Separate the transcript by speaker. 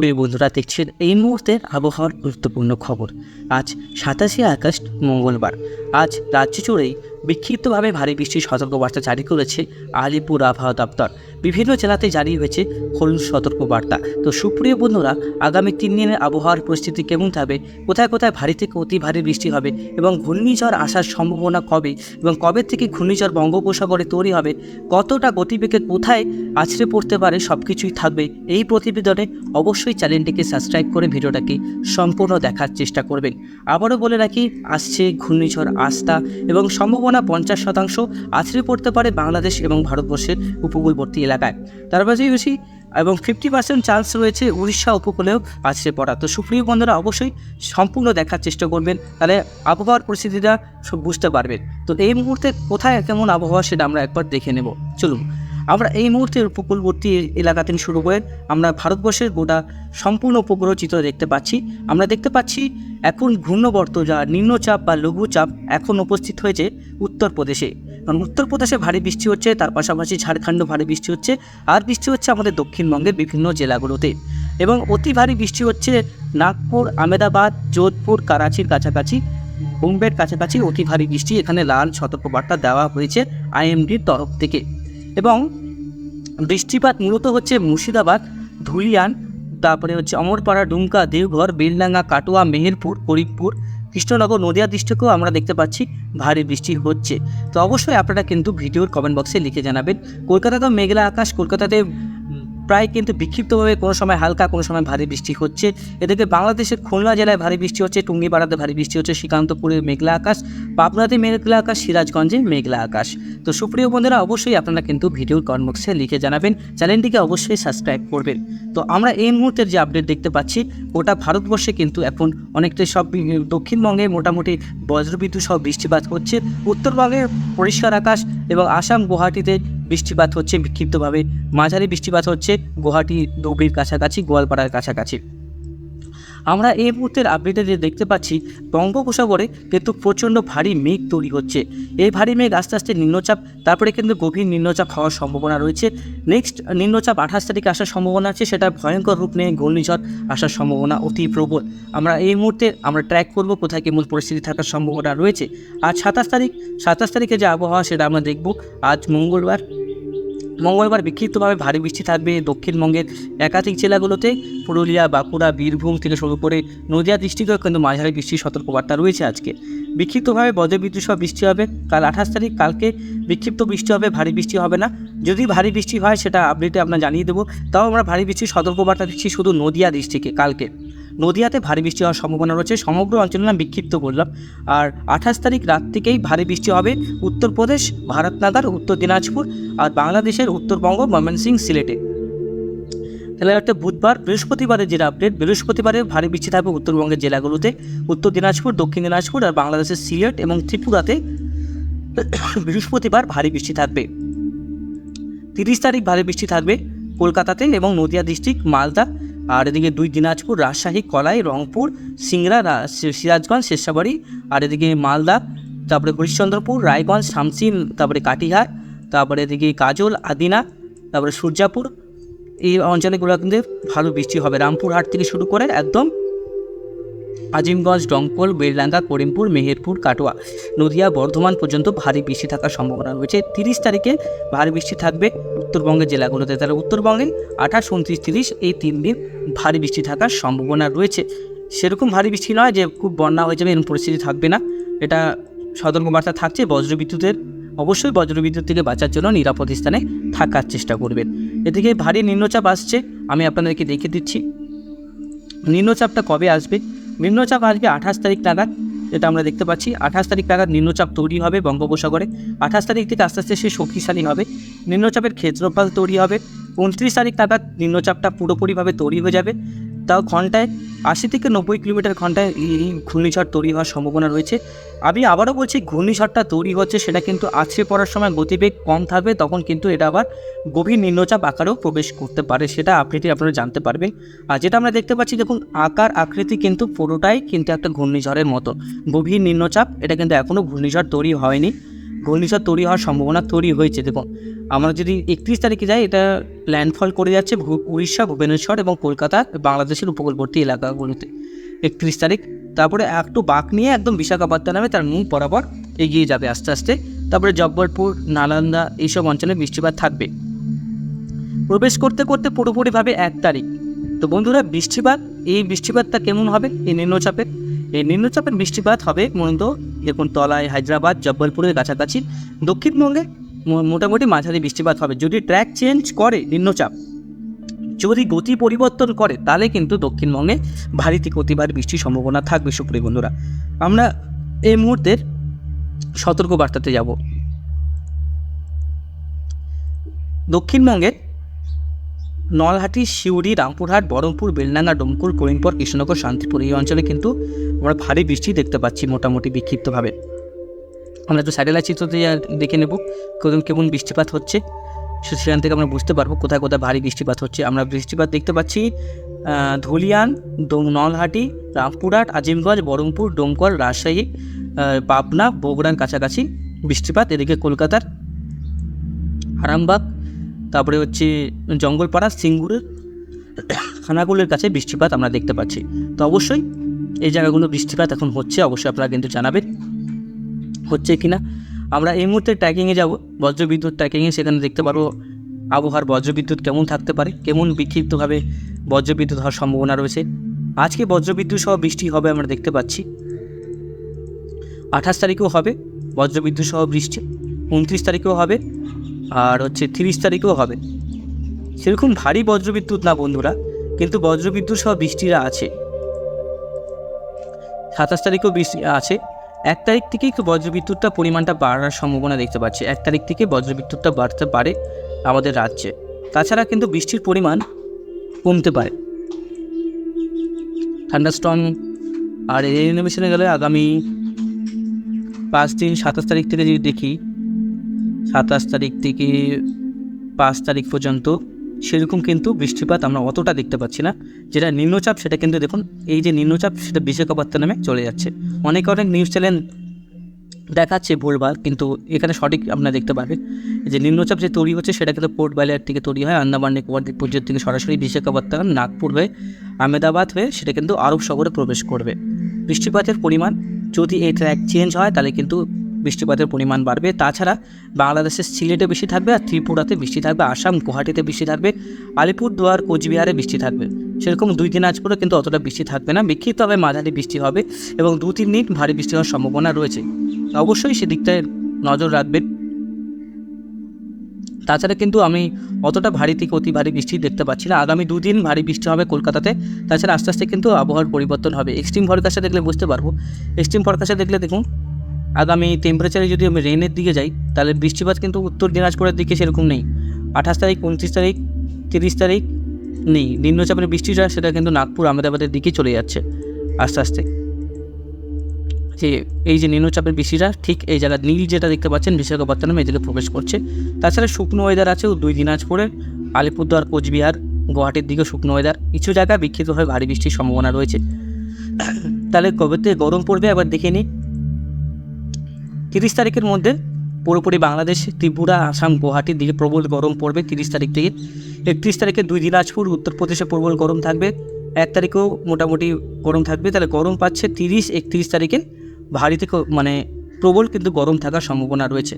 Speaker 1: প্রিয় বন্ধুরা, দেখছেন এই মুহূর্তের আবহাওয়ার গুরুত্বপূর্ণ খবর। আজ সাতাশে আগস্ট, মঙ্গলবার। আজ রাজ্য জুড়েই বিক্ষিপ্তভাবে ভারী বৃষ্টির সতর্কবার্তা জারি করেছে আলিপুর আবহাওয়া দপ্তর। বিভিন্ন জেলাতে জারি হয়েছে হলুদ সতর্কবার্তা। তো সুপ্রিয় বন্ধুরা, আগামী তিন দিনের আবহাওয়ার পরিস্থিতি কেমন থাকবে? কোথায় কোথায় ভারী থেকে অতি ভারী বৃষ্টি হবে? এবং ঘূর্ণিঝড় আসার সম্ভাবনা কবে? এবং কবে থেকে ঘূর্ণিঝড় বঙ্গোপসাগরে তৈরি হবে? কতটা গতিবেগে কোথায় আছড়ে পড়তে পারে সব কিছুই থাকবে এই প্রতিবেদনে অবশ্যই চ্যানেলটিকে সাবস্ক্রাইব করে ভিডিওটাকে সম্পূর্ণ দেখার চেষ্টা করবেন। আবারও বলে রাখি, আসছে ঘূর্ণিঝড় আস্থা এবং সম্ভাবনা পঞ্চাশ শতাংশ আছড়ে পড়তে পারে বাংলাদেশ এবং ভারতবর্ষের উপকূলবর্তী এলাকায়। তার পাশাপাশি এবং ফিফটি পার্সেন্ট চান্স রয়েছে উড়িষ্যা উপকূলেও আছড়ে পড়া তো সুপ্রিয় বন্ধুরা, অবশ্যই সম্পূর্ণ দেখার চেষ্টা করবেন, তাহলে আবহাওয়ার পরিস্থিতিটা সব বুঝতে পারবেন। তো এই মুহূর্তে কোথায় কেমন আবহাওয়া সেটা আমরা একবার দেখে নেব। চলুন আমরা এই মুহূর্তে উপকূলবর্তী এলাকা থেকে শুরু করে আমরা ভারতবর্ষের গোটা সম্পূর্ণ উপগ্রহ চিত্র দেখতে পাচ্ছি। আমরা দেখতে পাচ্ছি এখন ঘূর্ণবর্ত যা নিম্নচাপ বা লঘুচাপ এখন উপস্থিত হয়েছে উত্তরপ্রদেশে। কারণ উত্তরপ্রদেশে ভারী বৃষ্টি হচ্ছে, তার পাশাপাশি ঝাড়খণ্ড ভারী বৃষ্টি হচ্ছে, আর বৃষ্টি হচ্ছে আমাদের দক্ষিণবঙ্গের বিভিন্ন জেলাগুলোতে। এবং অতি ভারী বৃষ্টি হচ্ছে নাগপুর আমেদাবাদ যোধপুর, করাচির কাছাকাছি, বোম্বের কাছাকাছি অতি ভারী বৃষ্টি এখানে লাল সতর্কবার্তা দেওয়া হয়েছে আইএমডির তরফ থেকে। এবং বৃষ্টিপাত মূলত হচ্ছে মুর্শিদাবাদ, ধুলিয়ান, তারপরে হচ্ছে অমরপাড়া, ডুমকা, দেওঘর, বেলডাঙ্গা, কাটোয়া, মেহেরপুর করিমপুর কৃষ্ণনগর, নদিয়া ডিস্ট্রিক্টেও আমরা দেখতে পাচ্ছি ভারী বৃষ্টি হচ্ছে। তো অবশ্যই আপনারা কিন্তু ভিডিওর কমেন্ট বক্সে লিখে জানাবেন। কলকাতাতেও মেঘলা আকাশ, কলকাতাতে প্রায় কিন্তু বিক্ষিপ্তভাবে কোনো সময় হালকা, কোনো সময় ভারী বৃষ্টি হচ্ছে। এদিকে বাংলাদেশের খুলনা জেলায় ভারী বৃষ্টি হচ্ছে, টুঙ্গিপাড়াতে ভারী বৃষ্টি হচ্ছে, শ্রীকান্তপুরে মেঘলা আকাশ, পাবনাতে মেঘলা আকাশ, সিরাজগঞ্জে মেঘলা আকাশ। তো সুপ্রিয় বন্ধুরা, অবশ্যই আপনারা কিন্তু ভিডিওর কমেন্ট লিখে জানাবেন। চ্যানেলটিকে অবশ্যই সাবস্ক্রাইব করবেন। তো আমরা এই মুহূর্তের যে আপডেট দেখতে পাচ্ছি ওটা ভারতবর্ষে কিন্তু এখন অনেকটাই সব দক্ষিণবঙ্গে মোটামুটি বজ্রবিদ্যুৎ সব বৃষ্টিপাত হচ্ছে। উত্তরবঙ্গে পরিষ্কার আকাশ এবং আসাম, গুয়াহাটিতে বৃষ্টিপাত হচ্ছে বিক্ষিপ্তভাবে। মাঝারি বৃষ্টিপাত হচ্ছে গুয়াহাটি, ধুবড়ির কাছাকাছি, গোয়ালপাড়ার কাছাকাছি। আমরা এই মুহূর্তের আপডেটে যে দেখতে পাচ্ছি, বঙ্গোপসাগরে কিন্তু প্রচণ্ড ভারী মেঘ তৈরি হচ্ছে। এই ভারী মেঘ আস্তে আস্তে নিম্নচাপ, তারপরে কিন্তু গভীর নিম্নচাপ হওয়ার সম্ভাবনা রয়েছে। নেক্সট নিম্নচাপ আঠাশ তারিখে আসার সম্ভাবনা আছে, সেটা ভয়ঙ্কর রূপ নিয়ে ঘূর্ণিঝড় আসার সম্ভাবনা অতি প্রবল। আমরা এই মুহূর্তে, আমরা ট্র্যাক করব কোথায় কেমন পরিস্থিতি থাকার সম্ভাবনা রয়েছে। আর সাতাশ তারিখ, সাতাশ তারিখে যে আবহাওয়া সেটা আমরা দেখব। আজ মঙ্গলবার মঙ্গলবার বিক্ষিপ্তভাবে ভারী বৃষ্টি থাকবে। দক্ষিণবঙ্গের একাধিক জেলাগুলোতে পুরুলিয়া, বাঁকুড়া, বীরভূম থেকে শুরু করে নদিয়া ডিস্ট্রিক্টেও কিন্তু মাঝারি বৃষ্টির সতর্কবার্তা রয়েছে আজকে। বিক্ষিপ্তভাবে বজ্রবিদ্যুৎ সহ বৃষ্টি হবে। কাল আঠাশ তারিখ, কালকে বিক্ষিপ্ত বৃষ্টি হবে, ভারী বৃষ্টি হবে না। যদি ভারী বৃষ্টি হয়, সেটা আপডেটে আমরা জানিয়ে দেবো। তাও আমরা ভারী বৃষ্টির সতর্কবার্তা দিচ্ছি শুধু নদিয়া ডিস্ট্রিক্টে কালকে। নদিয়াতে ভারী বৃষ্টি হওয়ার সম্ভাবনা রয়েছে। সমগ্র অঞ্চলে না বিক্ষিপ্ত বললাম। আর আঠাশ তারিখ রাত থেকেই ভারী বৃষ্টি হবে উত্তরপ্রদেশ ভারতনগর উত্তর দিনাজপুর আর বাংলাদেশের উত্তরবঙ্গ, ময়মনসিংহ, সিলেটে। তাহলে একটা বুধবার, বৃহস্পতিবারের যেটা আপডেট বৃহস্পতিবারে ভারী বৃষ্টি থাকবে উত্তরবঙ্গের জেলাগুলোতে। উত্তর দিনাজপুর, দক্ষিণ দিনাজপুর আর বাংলাদেশের সিলেট এবং ত্রিপুরাতে বৃহস্পতিবার ভারী বৃষ্টি থাকবে। তিরিশ তারিখ ভারী বৃষ্টি থাকবে কলকাতাতে এবং নদিয়া ডিস্ট্রিক্ট, মালদা আর এদিকে দুই দিনাজপুর, রাজশাহী, কলাই, রংপুর, সিংড়া সিরাজগঞ্জ, শেষাবাড়ি, আর এদিকে মালদা, তারপরে হরিশ্চন্দ্রপুর, রায়গঞ্জ শামসিন তারপরে কাটিহার, তারপরে এদিকে কাজল, আদিনা, তারপরে সূর্যাপুর। এই অঞ্চলগুলো কিন্তু ভালো বৃষ্টি হবে। রামপুরহাট থেকে শুরু করে একদম আজিমগঞ্জ ডঙ্কল বেলডাঙ্গা করিমপুর, মেহেরপুর, কাটোয়া, নদিয়া, বর্ধমান পর্যন্ত ভারী বৃষ্টি থাকার সম্ভাবনা রয়েছে। তিরিশ তারিখে ভারী বৃষ্টি থাকবে। উত্তরবঙ্গের জেলাগুলোতে। তাহলে উত্তরবঙ্গে আঠাশ, উনত্রিশ, তিরিশ এই তিন দিন ভারী বৃষ্টি থাকার সম্ভাবনা রয়েছে। সেরকম ভারী বৃষ্টি নয় যে খুব বন্যা হয়ে যাবে, এরকম পরিস্থিতি থাকবে না। এটা সতর্কবার্তা থাকছে, বজ্রবিদ্যুতের, অবশ্যই বজ্রবিদ্যুৎ থেকে বাঁচার জন্য নিরাপদ স্থানে থাকার চেষ্টা করবেন। এদিকে ভারী নিম্নচাপ আসছে, আমি আপনাদেরকে দেখে দিচ্ছি। নিম্নচাপটা কবে আসবে? নিম্নচাপ আসবে আঠাশ তারিখ নাগাদ। যেটা আমরা দেখতে পাচ্ছি। আঠাশ তারিখ নাগাদ নিম্নচাপ তৈরি হবে বঙ্গোপসাগরে। আঠাশ তারিখ থেকে আস্তে আস্তে সে শক্তিশালী হবে। নিম্নচাপের ক্ষেত্রফল তৈরি হবে। উনত্রিশ তারিখ নাগাদ নিম্নচাপটা পুরোপুরিভাবে তৈরি হয়ে যাবে। তাও ঘন্টায় আশি থেকে নব্বই কিলোমিটার ঘন্টায় এই ঘূর্ণিঝড় তৈরি হওয়ার সম্ভাবনা রয়েছে। আমি আবারও বলছি, ঘূর্ণিঝড়টা তৈরি হচ্ছে সেটা কিন্তু আছড়ে পড়ার সময় গতিবেগ কম থাকবে, তখন কিন্তু এটা আবার গভীর নিম্নচাপ আকারেও প্রবেশ করতে পারে, সেটা আপডেটে আপনারা জানতে পারবেন। আর যেটা আমরা দেখতে পাচ্ছি, দেখুন, আকার, আকৃতি কিন্তু পুরোটাই কিন্তু একটা ঘূর্ণিঝড়ের মতো। গভীর নিম্নচাপ, এটা কিন্তু এখনও ঘূর্ণিঝড় তৈরি হয়নি। ঘূর্ণিঝড় তৈরি হওয়ার সম্ভাবনা তৈরি হয়েছে। দেখুন, আমরা যদি একত্রিশ তারিখে যাই, এটা ল্যান্ডফল করে যাচ্ছে উড়িষ্যা, ভুবনেশ্বর এবং কলকাতা, বাংলাদেশের উপকূলবর্তী এলাকাগুলোতে। একত্রিশ তারিখ, তারপরে একটু বাঁক নিয়ে একদম বিশাখাপত্তনমে তার মুখ বরাবর এগিয়ে যাবে আস্তে আস্তে। তারপরে জব্বলপুর, নালন্দা এইসব অঞ্চলে বৃষ্টিপাত থাকবে। প্রবেশ করতে করতে পুরোপুরিভাবে এক তারিখ। তো বন্ধুরা, বৃষ্টিপাত, এই বৃষ্টিপাতটা কেমন হবে? এই নিম্নচাপের এই নিম্নচাপের বৃষ্টিপাত হবে মূলত দেখুন তলায় হায়দ্রাবাদ, জব্বলপুরের কাছাকাছি। দক্ষিণবঙ্গে মোটামুটি মাঝারি বৃষ্টিপাত হবে। যদি ট্র্যাক চেঞ্জ করে নিম্নচাপ, যদি গতি পরিবর্তন করে, তাহলে কিন্তু দক্ষিণবঙ্গে ভারী থেকে অতি ভারী বৃষ্টির সম্ভাবনা থাকবে সুপ্রিয় বন্ধুরা। আমরা এই মুহূর্তের সতর্ক বার্তাতে যাব। দক্ষিণবঙ্গের নলহাটি, সিউড়ি, রামপুরহাট বহরমপুর বেলডাঙ্গা, ডোমকুল, করিমপুর, কৃষ্ণনগর, শান্তিপুর এই অঞ্চলে কিন্তু আমরা ভারী বৃষ্টি দেখতে পাচ্ছি মোটামুটি বিক্ষিপ্তভাবে। আমরা একটু স্যাটেলাইট দিয়ে দেখে নেব কেমন কেমন বৃষ্টিপাত হচ্ছে। সেখান থেকে আমরা বুঝতে পারব কোথায় কোথায় ভারী বৃষ্টিপাত হচ্ছে। আমরা বৃষ্টিপাত দেখতে পাচ্ছি ধুলিয়ান নলহাটি, রামপুরহাট, আজিমগঞ্জ বহরমপুর ডোমকল, রাজশাহী পাবনা, বগুড়ার কাছাকাছি বৃষ্টিপাত। এদিকে কলকাতার আরামবাগ তারপরে হচ্ছে জঙ্গলপাড়া সিঙ্গুরের খানাগুলোর কাছে বৃষ্টিপাত আমরা দেখতে পাচ্ছি। তো অবশ্যই এই জায়গাগুলো বৃষ্টিপাত এখন হচ্ছে, অবশ্যই আপনারা কিন্তু জানাবেন হচ্ছে কি না আমরা এই মুহূর্তে ট্র্যাকিংয়ে যাব, বজ্রবিদ্যুৎ ট্র্যাকিংয়ে সেখানে দেখতে পারব আবহাওয়ার বজ্রবিদ্যুৎ কেমন থাকতে পারে, কেমন বিক্ষিপ্তভাবে বজ্রবিদ্যুৎ হওয়ার সম্ভাবনা রয়েছে। আজকে বজ্রবিদ্যুৎ সহ বৃষ্টি হবে আমরা দেখতে পাচ্ছি। আঠাশ তারিখেও হবে বজ্রবিদ্যুৎ সহ বৃষ্টি, উনত্রিশ তারিখেও হবে। আর হচ্ছে তিরিশ তারিখেও হবে সেরকম ভারী বজ্রবিদ্যুৎ না বন্ধুরা কিন্তু বজ্রবিদ্যুৎ সহ বৃষ্টিরা আছে সাতাশ তারিখেও বৃষ্টি আছে এক তারিখ থেকে একটু বজ্রবিদ্যুৎটা পরিমাণটা বাড়ার সম্ভাবনা দেখতে পাচ্ছি এক তারিখ থেকে বজ্রবিদ্যুৎটা বাড়তে পারে আমাদের রাজ্যে তাছাড়া কিন্তু বৃষ্টির পরিমাণ কমতে পারে থান্ডারস্টর্ম আর এই এনিমেশনে গেলে আগামী পাঁচ দিন সাতাশ তারিখ থেকে যদি দেখি সাতাশ তারিখ থেকে পাঁচ তারিখ পর্যন্ত সেরকম কিন্তু বৃষ্টিপাত আমরা অতটা দেখতে পাচ্ছি না। যেটা নিম্নচাপ সেটা কিন্তু দেখুন, এই যে নিম্নচাপ সেটা বিশাখাপত্তা নামে চলে যাচ্ছে। অনেক অনেক নিউজ চ্যানেল দেখাচ্ছে ভুলভাল কিন্তু এখানে সঠিক আপনারা দেখতে পাবেন যে নিম্নচাপ যে তৈরি হচ্ছে সেটা কিন্তু পোর্ট ব্যালিয়ার থেকে তৈরি হয় আন্দামান নিকোবর দ্বীপপুঞ্জের থেকে সরাসরি বিশাখাপত্তনম, নাগপুর হয়ে আহমেদাবাদ হয়ে সেটা কিন্তু আরব সাগরে প্রবেশ করবে। বৃষ্টিপাতের পরিমাণ যদি এই ট্র্যাক চেঞ্জ হয়, তাহলে কিন্তু বৃষ্টিপাতের পরিমাণ বাড়বে। তাছাড়া বাংলাদেশের সিলেটে বেশি থাকবে আর ত্রিপুরাতে বৃষ্টি থাকবে। আসাম, গুয়াহাটিতে বৃষ্টি থাকবে। আলিপুরদুয়ার, কোচবিহারে বৃষ্টি থাকবে। সেরকম দুই দিন আজ পরে কিন্তু অতটা বৃষ্টি থাকবে না। বিক্ষিপ্তভাবে মাঝারি বৃষ্টি হবে এবং দু তিন দিন ভারী বৃষ্টি হওয়ার সম্ভাবনা রয়েছে। অবশ্যই সেদিকটায় নজর রাখবেন। তাছাড়া কিন্তু আমি অতটা ভারী থেকে অতি ভারী বৃষ্টি দেখতে পাচ্ছি না। আগামী দুদিন ভারী বৃষ্টি হবে কলকাতাতে। তাছাড়া আস্তে আস্তে কিন্তু আবহাওয়ার পরিবর্তন হবে। এক্সট্রিম ফরকাস্টে দেখলে বুঝতে পারব। এক্সট্রিম ফরকাস্টে দেখলে দেখুন আগামী টেম্পারেচারে যদি আমি রেনের দিকে যাই, তাহলে বৃষ্টিপাত কিন্তু উত্তর দিনাজপুরের দিকে সেরকম নেই। আঠাশ তারিখ, উনত্রিশ তারিখ, তিরিশ তারিখ নেই। নিম্নচাপের বৃষ্টিটা সেটা কিন্তু নাগপুর, আহমেদাবাদের দিকে চলে যাচ্ছে আস্তে আস্তে। যে এই যে নিম্নচাপের বৃষ্টিটা ঠিক এই জায়গা নীল যেটা দেখতে পাচ্ছেন, বিশাখাপত্তনম এদিকে প্রবেশ করছে। তাছাড়া শুকনো ওয়েদার আছে দুই দিনাজপুরে আলিপুরদুয়ার, কোচবিহার, গুয়াহাটির দিকে শুকনো ওয়েদার কিছু জায়গায় বিক্ষিপ্তভাবে ভারী বৃষ্টির সম্ভাবনা রয়েছে। তাহলে কবে গরম পড়বে, একবার দেখে নিই। তিরিশ তারিখের মধ্যে পুরোপুরি বাংলাদেশ, ত্রিপুরা, আসাম, গুয়াহাটির দিকে প্রবল গরম পড়বে তিরিশ তারিখ থেকে। একত্রিশ তারিখে দুই দিনাজপুর, উত্তরপ্রদেশে প্রবল গরম থাকবে। এক তারিখেও মোটামুটি গরম থাকবে। তাহলে গরম পাচ্ছে তিরিশ, একত্রিশ তারিখে। ভারী থেকে মানে প্রবল কিন্তু গরম থাকার সম্ভাবনা রয়েছে।